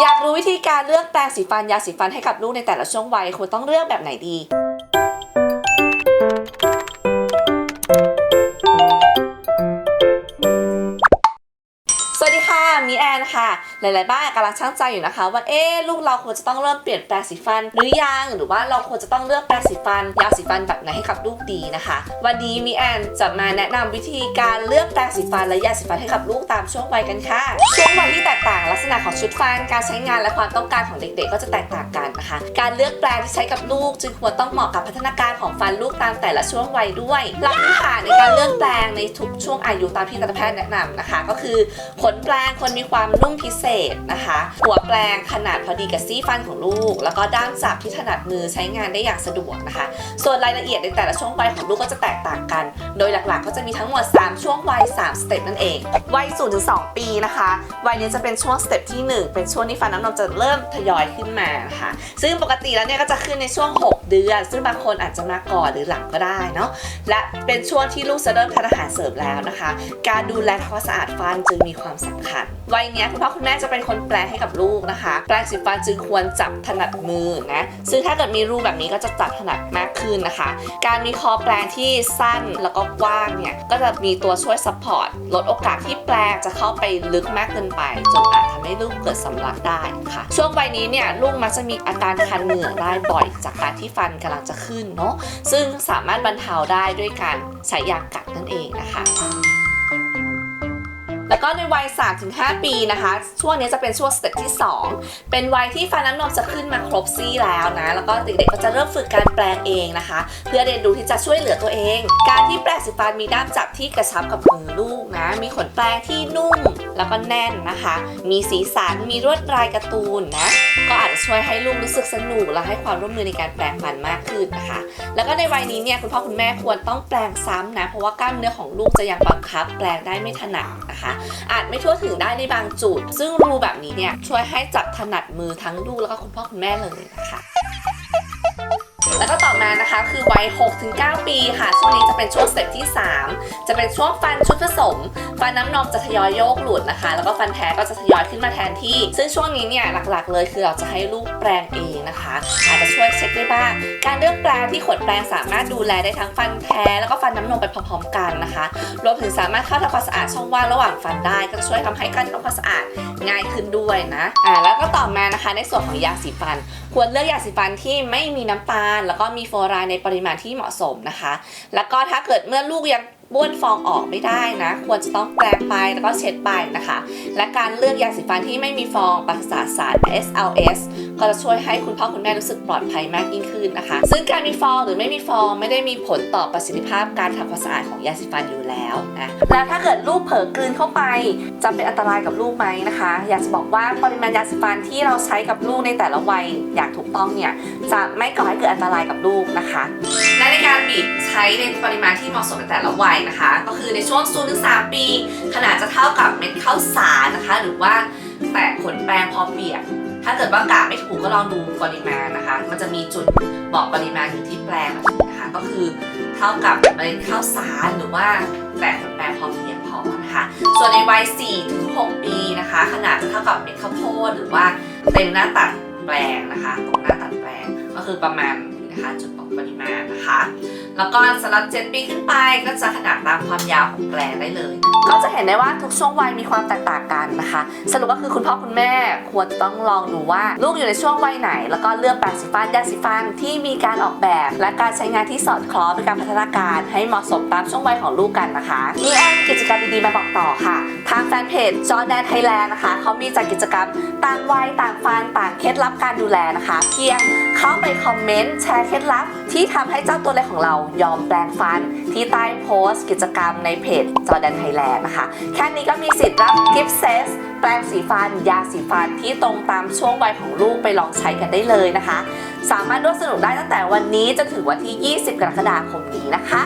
อยากรู้วิธีการเลือกแปรงสีฟันยาสีฟันให้กับลูกในแต่ละช่วงวัยควรต้องเลือกแบบไหนดีสวัสดีค่ะมีแอนค่ะ หลายๆ บ้านกำลังช่างใจอยู่นะคะ ว่าเอ๊ลูกเราควรจะต้องเริ่มเปลี่ยนแปรงสีฟัน หรือยังหรือว่าเราควรจะต้องเลือกแปรงสีฟันยาสีฟันแบบไหนให้กับลูกดีนะคะ วันนี้มีแอนจะมาแนะนำวิธีการเลือกแปรงสีฟันและยาสีฟันให้กับลูกตามช่วงวัยกันค่ะช่วงวัยที่แตกต่าง ลักษณะของชุดฟัน การใช้งานและความต้องการของเด็กๆ ก็จะแตกต่างกันนะคะ การเลือกแปรงที่ใช้กับลูก จึงควรต้องเหมาะกับพัฒนาการของฟันลูกตามแต่ละช่วงวัยด้วยหลักพื้นฐานในการเลือกแปรงในทุกช่วงอายุตามที่ทันตแพทย์แนะนำนะคะ ก็คือขนแปรงควรมีความนุ่มพิเศษนะคะ หัวแปรงขนาดพอดีกับซี่ฟันของลูก แล้วก็ด้ามจับที่ถนัดมือใช้งานได้อย่างสะดวกนะคะ ส่วนรายละเอียดในแต่ละช่วงวัยของลูกก็จะแตกต่างกัน โดยหลักๆ ก็จะมีทั้งหมด 3 ช่วงวัย 3 สเต็ปนั่นเอง วัย0ถึง2ปีนะคะ วัยนี้จะเป็นช่วงสเต็ปที่ 1 เป็นช่วงที่ฟันน้ำนมจะเริ่มทยอยขึ้นมานะคะซึ่งปกติแล้วเนี่ยก็จะขึ้นในช่วง 6 เดือน ซึ่งบางคนอาจจะมาก่อนหรือหลังก็ได้เนาะ และเป็นช่วงที่ลูกจะเริ่มทานอาหารเสริมแล้วนะคะ การดูแลทำความสะอาดฟันจึงมีความสำคัญ วัยนี้คุณพ่อคุณแม่จะเป็นคนแปลงให้กับลูกนะคะ แปรงสีฟันจึงควรจับถนัดมือนะ ซึ่งถ้าเกิดมีรูแบบนี้ก็จะจับถนัดมากขึ้นนะคะ การมีคอแปรงที่สั้นแล้วก็กว้างเนี่ย ก็จะมีตัวช่วยซัพพอร์ตลดโอกาสที่แปรงจะเข้าไปลึกมากเกินไปจนอาจทำให้ลูกเกิดสำลักได้ค่ะ ช่วงวัยนี้เนี่ยลูกมักจะมีอาการคันเหงื่อได้บ่อยจากการที่ฟันกำลังจะขึ้นเนาะซึ่งสามารถบรรเทาได้ด้วยการใช้ยากัดนั่นเองนะคะ แล้วก็ในวัย 3-5 ปีนะคะ ช่วงนี้จะเป็นช่วงสเต็ปที่ 2 เป็นวัยที่ฟันน้ำนมจะขึ้นมาครบซี่แล้วนะ แล้วก็เด็กๆก็จะเริ่มฝึกการแปลงเองนะคะ เพื่อเรียนรู้ที่จะช่วยเหลือตัวเอง การที่แปลงสีฟันมีด้ามจับที่กระชับกับมือลูกนะ มีขนแปลงที่นุ่มแล้วก็แน่นนะคะ มีสีสัน มีลวดลายการ์ตูนนะ ก็อาจจะช่วยให้ลูกรู้สึกสนุกและให้ความร่วมมือในการแปลงฟันมากขึ้นนะคะ แล้วก็ในวัยนี้เนี่ยคุณพ่อคุณแม่ควรต้องแปลงซ้ำนะ เพราะว่ากล้ามเนื้อของลูกจะยังบังคับ แปลงได้ไม่ถนัดนะคะ อาจไม่ทั่วถึงได้ในบางจุด ซึ่งรูแบบนี้เนี่ยช่วยให้จับถนัดมือทั้งลูกแล้วก็คุณพ่อคุณแม่เลยนะคะแล้วก็ต่อมานะคะคือวัย 6-9 ปีค่ะ ช่วงนี้จะเป็นช่วงสเต็ปที่ 3 จะเป็นช่วงฟันชุดผสม ฟันน้ำนมจะทยอยโยกหลุดนะคะ แล้วก็ฟันแท้ก็จะทยอยขึ้นมาแทนที่ ซึ่งช่วงนี้เนี่ยหลักๆ เลยคือเราจะให้ลูกแปลงเองนะคะ อาจจะช่วยเช็คได้บ้าง การเลือกแปลงที่ขนแปลงสามารถดูแลได้ทั้งฟันแท้แล้วก็ฟันน้ำนมไปพร้อมๆกันนะคะ รวมถึงสามารถเข้าทำความสะอาดช่องว่างระหว่างฟันได้ก็จะช่วยทำให้การทำความสะอาดง่ายขึ้นด้วยนะอ่าแล้วก็ต่อมานะคะในส่วนของยาสีฟัน ควรเลือกยาสีฟันที่ไม่มีน้ำตาล แล้วก็มีฟลูออไรด์ในปริมาณที่เหมาะสมนะคะ แล้วก็ถ้าเกิดเมื่อลูกยัง บ้วนฟองออกไม่ได้นะ ควรจะต้องแปรงไปแล้วก็เช็ดไปนะคะ และการเลือกยาสีฟันที่ไม่มีฟองปราศจากสาร SLS ก็จะช่วยให้คุณพ่อคุณแม่รู้สึกปลอดภัยมากยิ่งขึ้นนะคะ ซึ่งการมีฟองหรือไม่มีฟองไม่ได้มีผลต่อประสิทธิภาพการทำความสะอาดของยาสีฟันอยู่แล้วนะแล้วถ้าเกิดลูกเผลอกลืนเข้าไปจะเป็นอันตรายกับลูกไหมนะคะ อยากจะบอกว่าปริมาณยาสีฟันที่เราใช้กับลูกในแต่ละวัยอย่างถูกต้องเนี่ยจะไม่ก่อให้เกิดอันตรายกับลูกนะคะและในการ ในปริมาณที่เหมาะสมในแต่ละวัยนะคะ ก็คือในช่วง0ถึง3ปี ขนาดจะเท่ากับเม็ดข้าวสารนะคะ หรือว่าแตะขนแปรงพอเปียก ถ้าเกิดว่ากะไม่ถูกก็ลองดูปริมาณนะคะ มันจะมีจุดบอกปริมาณอยู่ที่แปลงนะคะ ก็คือเท่ากับเมล็ดข้าวสารหรือว่าแตะขนแปรงพอเพียงพอนะคะ ส่วนในวัย4ถึง6ปีนะคะ ขนาดจะเท่ากับเม็ดข้าวโพดหรือว่าเต็มหน้าตัดแปลงนะคะตรงหน้าตัดแปลงก็คือประมาณนะคะจุดบอกปริมาณนะคะ แล้วก็สำหรับ 7 ปีขึ้นไปก็จะขนาดตามความยาวของแปลงได้เลย ก็จะเห็นได้ว่าทุกช่วงวัยมีความแตกต่างกันนะคะ สรุปก็คือคุณพ่อคุณแม่ควรต้องลองดูว่าลูกอยู่ในช่วงวัยไหน แล้วก็เลือกแปรงสีฟันยาสีฟันที่มีการออกแบบ และการใช้งานที่สอดคล้องเป็นการพัฒนาการ ให้เหมาะสมตามช่วงวัยของลูกกันนะคะมีแอนกิจกรรมดีๆมาบอกต่อค่ะทางแฟนเพจจอแดนไทยแลนด์นะคะเขามีจัดกิจกรรมต่างวัยต่างฟันต่างเคล็ดลับการดูแลนะคะ เพียงเข้าไปคอมเมนต์แชร์เคล็ดลับ ที่ทำให้เจ้าตัวเล็กของเรายอมแปลงฟัน ที่ใต้โพสต์ กิจกรรมในเพจจอแดนไทยแลนด์นะคะ แค่นี้ก็มีสิทธิ์รับกิฟต์เซตแปรงสีฟัน ยาสีฟันที่ตรงตามช่วงวัยของลูกไปลองใช้กันได้เลยนะคะ สามารถร่วมสนุกได้ตั้งแต่วันนี้จนถึงวันที่ 20 กรกฎาคมนี้นะคะ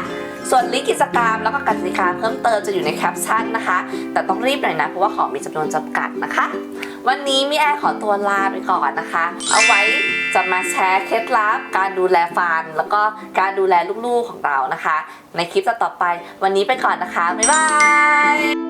ส่วนลิงก์กิจกรรมแล้วก็กติกาเพิ่มเติมจะอยู่ในแคปชั่นนะคะ แต่ต้องรีบหน่อยนะ เพราะว่าของมีจำนวนจำกัดนะคะ วันนี้มีแอร์ขอตัวลาไปก่อนนะคะ เอาไว้จะมาแชร์เคล็ดลับการดูแลฟัน แล้วก็การดูแลลูกๆของเรานะคะ ในคลิปต่อไปวันนี้ไปก่อนนะคะ บ๊ายบาย